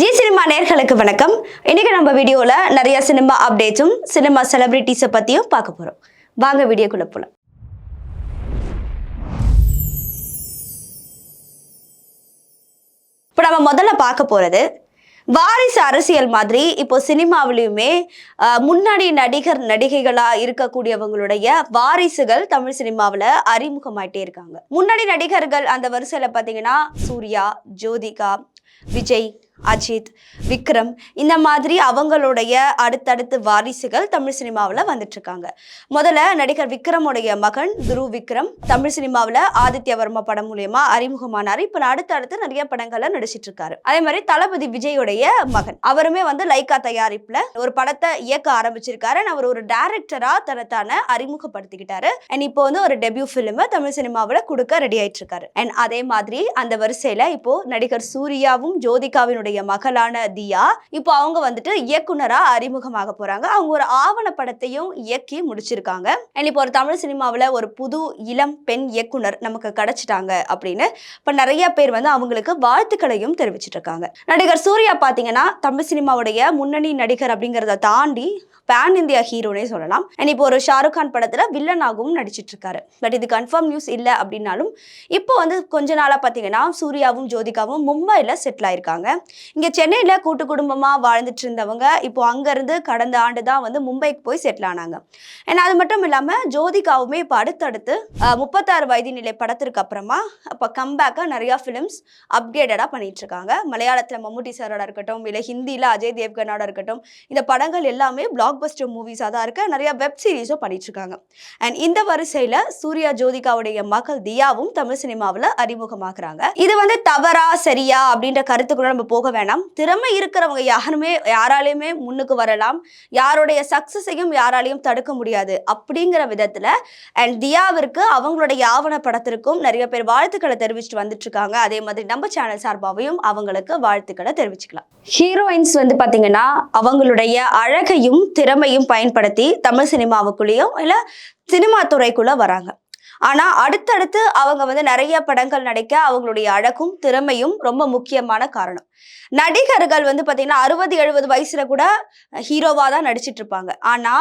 G cinema நேர்களுக்கு வணக்கம். இன்னைக்கு நம்ம வீடியோல நிறைய சினிமா அப்டேட்ஸும் சினிமா செலிபிரிட்டிஸை பத்தியும் பார்க்க போறோம். வாங்க வீடியோக்குள்ள போலாம். இப்போ நம்ம முதல்ல பார்க்க போறது வாரிசு அரசியல் மாதிரி இப்போ சினிமாவிலையுமே முன்னாடி நடிகர் நடிகைகளா இருக்கக்கூடியவங்களுடைய வாரிசுகள் தமிழ் சினிமாவில் அறிமுகமாயிட்டே இருக்காங்க. முன்னாடி நடிகர்கள் அந்த வரிசையில் பார்த்தீங்கன்னா சூர்யா ஜோதிகா விஜய் அஜித் விக்ரம் இந்த மாதிரி அவங்களுடைய அடுத்தடுத்து வாரிசுகள் தமிழ் சினிமாவில் வந்துட்டு இருக்காங்க முதல்ல நடிகர் விக்ரமுடைய மகன் துரு விக்ரம் தமிழ் சினிமாவில் ஆதித்ய வர்மா படம் மூலயமா அறிமுகமானார். இப்போ அடுத்தடுத்து நிறைய படங்கள்ல நடிச்சிட்டு இருக்காரு அதே மாதிரி தளபதி விஜயுடைய மகன். அவருமே வந்து லைக்கா தயாரிப்பில் ஒரு படத்தை இயக்க ஆரம்பிச்சிருக்காரு. அவர் ஒரு டேரக்டரா தனத்தான அறிமுகப்படுத்திக்கிட்டாரு. அண்ட் இப்போ வந்து ஒரு டெபியூ ஃபிலிம் தமிழ் சினிமாவில் கொடுக்க ரெடி ஆயிட்டு இருக்காரு அண்ட் அதே மாதிரி அந்த வரிசையில் இப்போ நடிகர் சூர்யாவும் ஜோதிகாவினுடைய மகளான தியா இப்போ அவங்க வந்துட்டு இயக்குனரா அறிமுகமாக போறாங்க. அவங்க ஒரு ஆவண படத்தையும் இயக்கி முடிச்சிருக்காங்க. அண்ட் இப்போ ஒரு தமிழ் சினிமாவில் ஒரு புது இளம் பெண் இயக்குனர் நமக்கு கிடைச்சிட்டாங்க அப்படின்னு. இப்போ நிறைய பேர் வந்து அவங்களுக்கு வாழ்த்துக்களையும் தெரிவிச்சிட்டு இருக்காங்க நடிகர் சூர்யா பார்த்தீங்கன்னா தமிழ் சினிமாவுடைய முன்னணி நடிகர் அப்படிங்கிறத தாண்டி பேன் இந்தியா ஹீரோனே சொல்லலாம். அண்ட் இப்போ ஒரு ஷாருக் கான் படத்தில் வில்லனாகவும் நடிச்சிட்டு இருக்காரு பட் இது கன்ஃபார்ம் நியூஸ் இல்லை அப்படின்னாலும் இப்போ வந்து கொஞ்ச நாளா பார்த்தீங்கன்னா சூர்யாவும் ஜோதிகாவும் மும்பையில் செட்டில் ஆயிருக்காங்க இங்க சென்னையில கூட்டு குடும்பமா வாழ்ந்துட்டு இருந்தவங்க இப்போ அங்கேருந்து கடந்த ஆண்டு தான் வந்து மும்பைக்கு போய் செட்டில் ஆனாங்க. ஏன்னா அது மட்டும் இல்லாம ஜோதிகாவுமே இப்போ அடுத்தடுத்து முப்பத்தாறு வயது நிலை படத்திற்கு அப்புறமா இப்போ கம்பேக்காக நிறைய ஃபிலிம்ஸ் அப்டேட்டடாக பண்ணிட்டு இருக்காங்க. மலையாளத்தில் மம்முட்டி சாரோட இருக்கட்டும் இல்லை ஹிந்தியில் அஜய் தேவ்கனோட இருக்கட்டும் இந்த படங்கள் எல்லாமே பிளாக் பஸ்டர் மூவிஸாக தான் இருக்கு. நிறைய வெப் சீரிஸும் பண்ணிட்டு இருக்காங்க. அண்ட் இந்த வரிசையில் சூர்யா ஜோதிகாவுடைய மகள் தியாவும் தமிழ் சினிமாவில் அறிமுகமாக்குறாங்க இது வந்து தவறா சரியா அப்படின்ற கருத்துக்குள்ள நம்ம போக வேணாம். திறமை இருக்கிறவங்க யாருமே யாராலையுமே முன்னுக்கு வரலாம். யாருடைய சக்சஸையும் யாராலையும் தடுக்க முடியாது. அப்படிங்கிற விதத்துல அண்ட் தியாவிற்கு அவங்களுடைய ஆவண படத்திற்கும் நிறைய பேர் வாழ்த்துக்களை தெரிவிச்சுட்டு வந்துட்டு இருக்காங்க அதே மாதிரி நம்ம சேனல் சார்பாகவும் அவங்களுக்கு வாழ்த்துக்களை தெரிவிச்சுக்கலாம். ஹீரோயின்ஸ் வந்து பாத்தீங்கன்னா அவங்களுடைய அழகையும் திறமையும் பயன்படுத்தி தமிழ் சினிமாவுக்குள்ளேயும் இல்ல சினிமா துறைக்குள்ள வராங்க. ஆனா அடுத்தடுத்து அவங்க வந்து நிறைய படங்கள் நடிக்க அவங்களுடைய அழகும் திறமையும் ரொம்ப முக்கியமான காரணம். நடிகர்கள் வந்து பாத்தீங்கன்னா அறுபது எழுபது வயசுல கூட ஹீரோவா தான் நடிச்சிட்டு இருப்பாங்க. ஆனா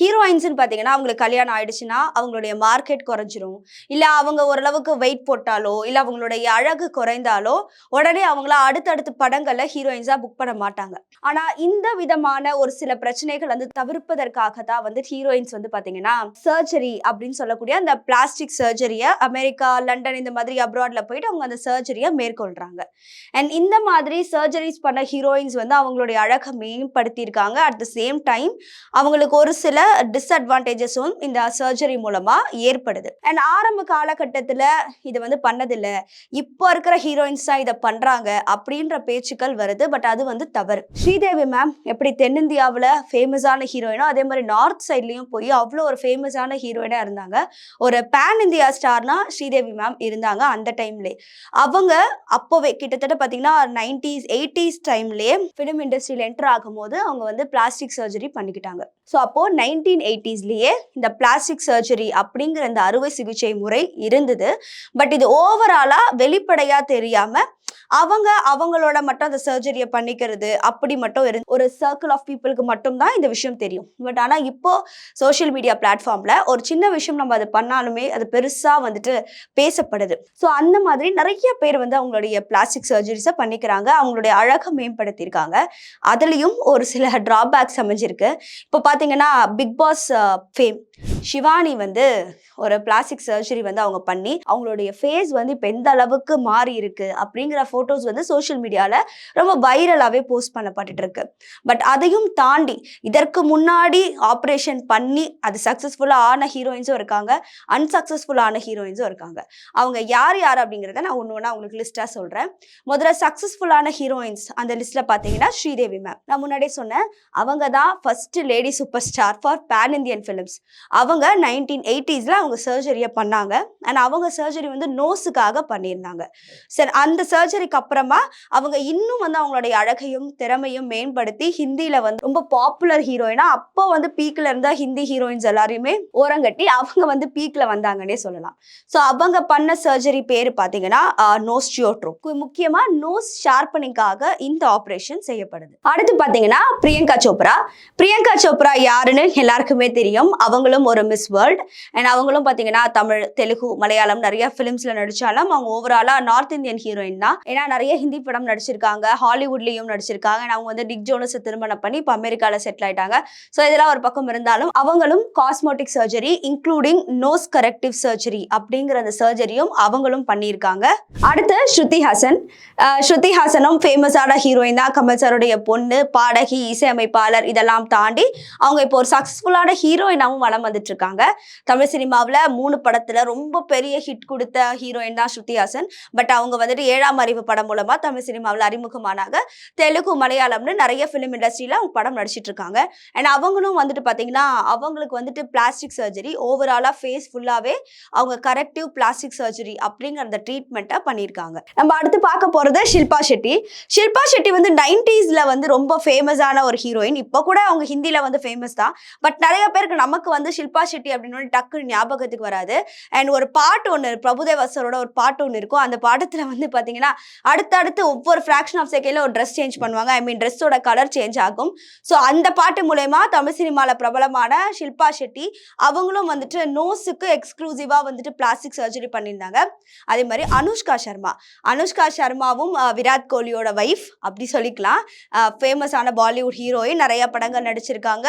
ஹீரோயின்ஸ்னு பாத்தீங்கன்னா அவங்களுக்கு கல்யாணம் ஆயிடுச்சுன்னா அவங்களுடைய மார்க்கெட் குறைஞ்சிரும். இல்ல அவங்க ஓரளவுக்கு வெயிட் போட்டாலோ இல்ல அவங்களுடைய அழகு குறைந்தாலோ உடனே அவங்கள அடுத்தடுத்து படங்கள்ல ஹீரோயின்ஸா புக் பண்ண மாட்டாங்க. ஆனா இந்த விதமான ஒரு சில பிரச்சனைகள் வந்து தவிர்ப்பதற்காக தான் வந்து ஹீரோயின்ஸ் வந்து பாத்தீங்கன்னா சர்ஜரி அப்படின்னு சொல்லக்கூடிய அந்த பிளாஸ்டிக் சர்ஜரியை அமெரிக்கா லண்டன் இந்த மாதிரி அப்ராட்ல போயிட்டு அவங்க அந்த சர்ஜரியை மேற்கொள்றாங்க. அண்ட் இந்த மாதிரி சர்ஜரிஸ் பண்ண ஹீரோயின்ஸ் வந்து அவங்களுடைய அழகை மேம்படுத்தியிருக்காங்க. அட் த சேம் டைம் அவங்களுக்கு ஒரு சில டிஸ்அட்வான்டேஜஸும் இந்த சர்ஜரி மூலமா ஏற்படுது. அண்ட் ஆரம்ப காலகட்டத்தில் இது வந்து பண்ணதில்லை. இப்போ இருக்கிற ஹீரோயின்ஸ் தான் இதை பண்றாங்க அப்படின்ற பேச்சுக்கள் வருது. பட் அது வந்து தவறு. ஸ்ரீதேவி மேம் எப்படி தென்னிந்தியாவில் ஃபேமஸான ஹீரோயினோ அதே மாதிரி நார்த் சைட்லயும் போய் அவ்வளோ ஒரு ஃபேமஸான ஹீரோயினாக இருந்தாங்க. ஒரு பேன் இந்தியா ஸ்டார்னா ஸ்ரீதேவி மேம் இருந்தாங்க அந்த டைம்லே அவங்க அப்போவே கிட்டத்தட்ட பார்த்தீங்கன்னா நைன்டிஸ் எயிட்டிஸ் டைம்லேயே ஃபிலிம் இண்டஸ்ட்ரியில் என்டர் ஆகும்போது அவங்க வந்து பிளாஸ்டிக் சர்ஜரி பண்ணிக்கிட்டாங்க. ஸோ அப்போது நைன்டீன் எயிட்டிஸ்லேயே இந்த பிளாஸ்டிக் சர்ஜரி அப்படிங்கிற இந்த அறுவை சிகிச்சை முறை இருந்தது. பட் இது ஓவராலாக வெளிப்படையாக தெரியாமல் அவங்க அவங்களோட மட்டும் அந்த சர்ஜரியை பண்ணிக்கிறது அப்படி மட்டும் இருந்து ஒரு சர்க்கிள் ஆஃப் பீப்புளுக்கு மட்டும்தான் இந்த விஷயம் தெரியும். பட் ஆனால் இப்போ சோஷியல் மீடியா பிளாட்ஃபார்மில் ஒரு சின்ன விஷயம் நம்ம அதை பண்ணாலுமே அது பெருசாக வந்துட்டு பேசப்படுது. ஸோ அந்த மாதிரி நிறைய பேர் வந்து அவங்களுடைய பிளாஸ்டிக் சர்ஜரிஸை பண்ணிக்கிறாங்க. அவங்களுடைய அழகை மேம்படுத்தியிருக்காங்க. அதுலேயும் ஒரு சில ட்ராபேக்ஸ் அமைஞ்சிருக்கு. இப்போ பார்த்தீங்கன்னா Bigg Boss fame uh, Shivani வந்து ஒரு பிளாஸ்டிக் சர்ஜரி வந்து அவங்க பண்ணி அவங்களுடைய ஃபேஸ் வந்து இப்போ எந்த அளவுக்கு மாறி இருக்கு அப்படிங்கிற ஃபோட்டோஸ் வந்து சோஷியல் மீடியாவில் ரொம்ப வைரலாகவே போஸ்ட் பண்ணப்பட்டு இருக்கு. பட் அதையும் தாண்டி இதற்கு முன்னாடி ஆப்ரேஷன் பண்ணி அது சக்ஸஸ்ஃபுல்லாக ஆன ஹீரோயின்ஸும் இருக்காங்க அன்சக்ஸஸ்ஃபுல்லான ஹீரோயின்ஸும் இருக்காங்க. அவங்க யார் யார் அப்படிங்கிறத நான் ஒன்று ஒன்றா உங்களுக்கு லிஸ்ட்டாக சொல்கிறேன் முதல்ல சக்ஸஸ்ஃபுல்லான ஹீரோயின்ஸ் அந்த லிஸ்ட்டில் பார்த்தீங்கன்னா ஸ்ரீதேவி மேம் நான் முன்னாடியே சொன்னேன் அவங்க தான் first lady super star for pan Indian films அவங்க அவங்க நைன்டீன் எயிட்டிஸில் அவங்க சர்ஜரியை பண்ணாங்க. அண்ட் அவங்க சர்ஜரி வந்து நோஸுக்காக பண்ணியிருந்தாங்க. சரி அந்த சர்ஜரிக்கு அப்புறமா அவங்க இன்னும் வந்து அவங்களுடைய அழகையும் திறமையும் மேம்படுத்தி ஹிந்தியில் வந்து ரொம்ப பாப்புலர் ஹீரோயினா அப்போ வந்து பீக்கில் இருந்தால் ஹிந்தி ஹீரோயின்ஸ் எல்லாரையுமே ஓரங்கட்டி அவங்க வந்து பீக்கில் வந்தாங்கன்னே சொல்லலாம். ஸோ அவங்க பண்ண சர்ஜரி பேர் பார்த்தீங்கன்னா நோஸ் ஜியோட்ரோ முக்கியமாக நோஸ் ஷார்ப்பனிங்காக இந்த ஆப்ரேஷன் செய்யப்படுது. அடுத்து பார்த்தீங்கன்னா பிரியங்கா சோப்ரா. பிரியங்கா சோப்ரா யாருன்னு எல்லாருக்குமே தெரியும். அவங்களும் ஒரு மிஸ் வேர்ல்ட் அண்ட் அவங்களும் பார்த்தீங்கன்னா தமிழ் தெலுங்கு மலையாளம் நிறைய ஃபிலிம்ஸில் நடிச்சாலும் அவங்க ஓவராலாக நார்த் இந்தியன் ஹீரோயின் தான். ஏன்னா நிறைய ஹிந்தி படம் நடிச்சிருக்காங்க ஹாலிவுட்லேயும் நடிச்சிருக்காங்க. அண்ட் அவங்க வந்து டிக் ஜோனஸை திருமணம் பண்ணி இப்போ அமெரிக்காவில் செட்டில் ஆயிட்டாங்க. ஸோ இதெல்லாம் ஒரு பக்கம் இருந்தாலும் அவங்களும் cosmetic surgery including nose corrective surgery அப்படிங்கிற அந்த சர்ஜரியும் அவங்களும் பண்ணியிருக்காங்க. அடுத்து ஸ்ருதி ஹாசன். ஸ்ருதி ஹாசனும் ஃபேமஸான ஹீரோயின் தான். கமல் சாருடைய பொண்ணு பாடகி இசையமைப்பாளர் இதெல்லாம் தாண்டி அவங்க இப்போ ஒரு சக்ஸஸ்ஃபுல்லான ஹீரோயினாவும் வளம் வந்துட்டு பண்ணிட்டு இருக்காங்க தமிழ் சினிமாவில் மூணு படத்துல ரொம்ப பெரிய ஹிட் கொடுத்த ஹீரோயின் தான் ஸ்ருதி ஹாசன். பட் அவங்க வந்துட்டு ஏழாம் அறிவு படம் மூலமா தமிழ் சினிமாவில் அறிமுகமானாங்க. தெலுங்கு மலையாளம்னு நிறைய ஃபிலிம் இண்டஸ்ட்ரியில அவங்க படம் நடிச்சிட்டு இருக்காங்க அண்ட் அவங்களும் வந்துட்டு பார்த்தீங்கன்னா அவங்களுக்கு வந்துட்டு பிளாஸ்டிக் சர்ஜரி ஓவராலா ஃபேஸ் ஃபுல்லாவே அவங்க கரெக்டிவ் பிளாஸ்டிக் சர்ஜரி அப்படிங்கிற அந்த ட்ரீட்மெண்ட்டை பண்ணியிருக்காங்க. நம்ம அடுத்து பார்க்க போறது ஷில்பா ஷெட்டி. ஷில்பா ஷெட்டி வந்து நைன்டிஸ்ல வந்து ரொம்ப ஃபேமஸான ஒரு ஹீரோயின் இப்போ கூட அவங்க ஹிந்தில வந்து ஃபேமஸ் தான். பட் நிறைய பேருக்கு நமக்கு வந்து ஷில்பா ஷெட்டி அப்படின்னு டக்குன்னு ஞாபகத்துக்கு வராது. அண்ட் ஒரு பாட்டு ஒன்று பிரபுதேவாசரோட ஒரு பாட்டு ஒன்று இருக்கும். அந்த பாட்டத்தில் வந்து பார்த்தீங்கன்னா அடுத்தடுத்து ஒவ்வொரு ஃப்ராக்ஷன் ஆஃப் செகண்டில் ஒரு ட்ரெஸ் சேஞ்ச் பண்ணுவாங்க. ஐ மீன் ட்ரெஸ்ஸோட கலர் சேஞ்ச் ஆகும். ஸோ அந்த பாட்டு மூலயமா தமிழ் சினிமாவில் பிரபலமான ஷில்பா ஷெட்டி அவங்களும் வந்துட்டு நோஸுக்கு எக்ஸ்க்ளூசிவாக வந்துட்டு பிளாஸ்டிக் சர்ஜரி பண்ணியிருந்தாங்க. அதே மாதிரி அனுஷ்கா சர்மா. அனுஷ்கா சர்மாவும் விராட் கோலியோட வைஃப் அப்படி சொல்லிக்கலாம். ஃபேமஸான பாலிவுட் ஹீரோயின் நிறைய படங்கள் நடிச்சிருக்காங்க.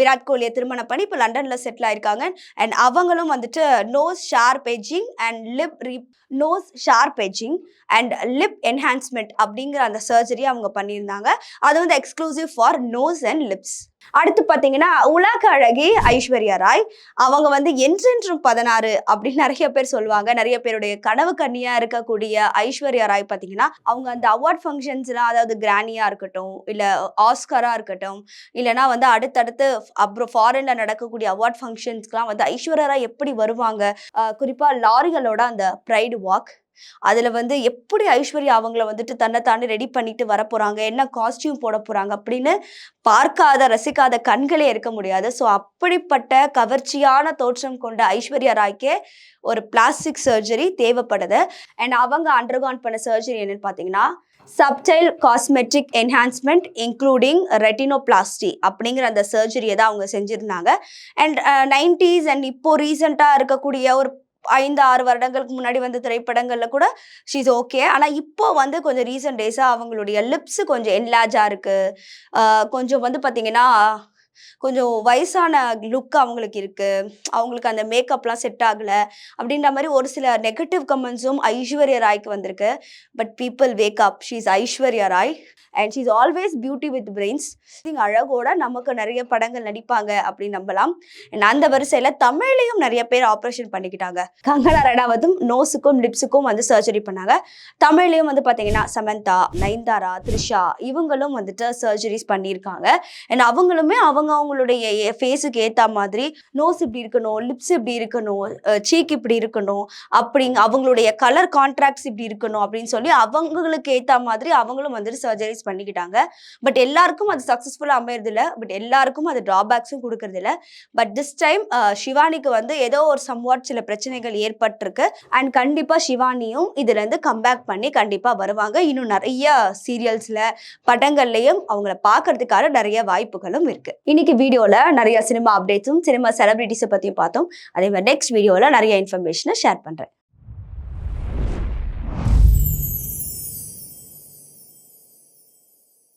விராட் கோலியை திருமணம் பண்ணி இப்போ லண்டனில் செட்டில் ஆயிருக்காங்க அண்ட் அவங்களும் வந்துட்டு nose sharp edging and lip reap nose sharp edging and lip enhancement அப்படிங்கிற அந்த சர்ஜரி அவங்க பண்ணியிருந்தாங்க. அது வந்து exclusive for nose and lips அடுத்து பார்த்தீங்கன்னா உலக அழகி ஐஸ்வர்யா ராய். அவங்க வந்து என்றென்றும் பதினாறு அப்படின்னு நிறைய பேர் சொல்லுவாங்க. நிறைய பேருடைய கனவு கன்னியா இருக்கக்கூடிய ஐஸ்வர்யா ராய் பார்த்தீங்கன்னா அவங்க அந்த அவார்ட் ஃபங்க்ஷன்ஸ்லாம் அதாவது கிரானியா இருக்கட்டும் இல்லை ஆஸ்கரா இருக்கட்டும் இல்லைனா வந்து அடுத்தடுத்து அப்புறம் ஃபாரின்ல நடக்கக்கூடிய அவார்ட் ஃபங்க்ஷன்ஸ்க்குலாம் வந்து ஐஸ்வர்யா ராய் எப்படி வருவாங்க? குறிப்பாக குறிப்பா லாரிகளோட அந்த ப்ரைடு வாக் அதில் வந்து எப்படி ஐஸ்வர்யா அவங்கள வந்துட்டு தன்னை ரெடி பண்ணிட்டு வர என்ன காஸ்டியூம் போட போகிறாங்க அப்படின்னு பார்க்காத ரசிக்காத கண்களே இருக்க முடியாது. ஸோ அப்படிப்பட்ட கவர்ச்சியான தோற்றம் கொண்ட ஐஸ்வர்யா ராய்க்கே ஒரு பிளாஸ்டிக் சர்ஜரி தேவைப்படுது. அண்ட் அவங்க அண்டர்கான் பண்ண சர்ஜரி என்னன்னு பார்த்தீங்கன்னா subtle cosmetic enhancement including rhinoplasty அப்படிங்கிற அந்த சர்ஜரியை தான் அவங்க செஞ்சுருந்தாங்க. அண்ட் நைன்டிஸ் uh, அண்ட் இப்போ ரீசெண்டாக இருக்கக்கூடிய ஒரு ஐந்து ஆறு வருடங்களுக்கு முன்னாடி வந்த திரைப்படங்கள்ல கூட ஷீஸ் ஓகே ஆனா இப்போ வந்து கொஞ்சம் ரீசன்ட் டேஸா அவங்களுடைய லிப்ஸ் கொஞ்சம் என்லாஜா இருக்கு. கொஞ்சம் வந்து பாத்தீங்கன்னா கொஞ்சம் வயசான லுக் அவங்களுக்கு இருக்குது அவங்களுக்கு அந்த மேக்கப்லாம் செட் ஆகலை. அப்படின்ற மாதிரி ஒரு சில நெகட்டிவ் கமெண்ட்ஸும் ஐஸ்வர்யா ராய்க்கு வந்திருக்கு. But people wake up she's Aishwarya Rai. And she's always beauty with brains அழகோட நமக்கு நிறைய படங்கள் நடிப்பாங்க அப்படின்னு நம்பலாம். அண்ட் அந்த வரிசையில் தமிழ்லையும் நிறைய பேர் ஆப்ரேஷன் பண்ணிக்கிட்டாங்க. கங்கனா ரெடாவதும் நோஸுக்கும் லிப்ஸுக்கும் வந்து சர்ஜரி பண்ணாங்க. தமிழ்லையும் வந்து பார்த்தீங்கன்னா சமந்தா நயன்தாரா த்ரிஷா இவங்களும் வந்துட்டு சர்ஜரிஸ் பண்ணியிருக்காங்க. அண்ட் அவங்களுமே அவங்க அவங்களுடைய ஃபேஸுக்கு ஏற்ற மாதிரி நோஸ் இப்படி இருக்கணும் லிப்ஸ் இப்படி இருக்கணும் சீக் இப்படி இருக்கணும் அப்படிங்க அவங்களுடைய கலர் கான்ட்ராக்ட்ஸ் இப்படி இருக்கணும் அப்படின்னு சொல்லி அவங்களுக்கு ஏற்ற மாதிரி அவங்களும் வந்துட்டு சர்ஜரிஸ் பண்ணிக்கிட்டாங்க. பட் எல்லாருக்கும் அது சக்ஸஸ்ஃபுல்லாக அமையறது இல்லை பட் எல்லாருக்கும் அது ட்ராபேக்ஸும் கொடுக்கறதில்ல. பட் திஸ் டைம் சிவானிக்கு வந்து ஏதோ ஒரு சம்வாட் சில பிரச்சனைகள் ஏற்பட்டிருக்கு. அண்ட் கண்டிப்பாக சிவானியும் இதுலேருந்து கம்பேக் பண்ணி கண்டிப்பாக வருவாங்க. இன்னும் நிறைய சீரியல்ஸில் படங்கள்லையும் அவங்கள பார்க்கறதுக்கான நிறைய வாய்ப்புகளும் இருக்கு. இன்னைக்கு வீடியோல நிறைய சினிமா அப்டேட்ஸும் சினிமா செலிபிரிட்டிஸை பத்தியும் பார்த்தோம். அதே மாதிரி நெக்ஸ்ட் வீடியோல நிறைய இன்ஃபர்மேஷனை ஷேர் பண்றேன்.